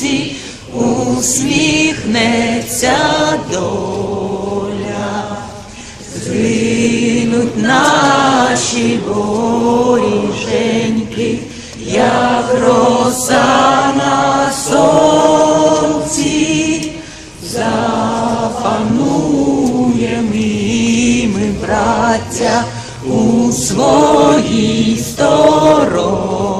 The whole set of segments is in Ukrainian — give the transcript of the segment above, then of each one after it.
українці, усміхнеться доля. Згинуть наші воріженьки, як роса на сонці, запануєм і ми, браття, у своїй сторонці,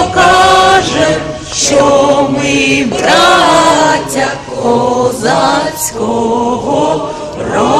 покаже, що ми браття козацького роду.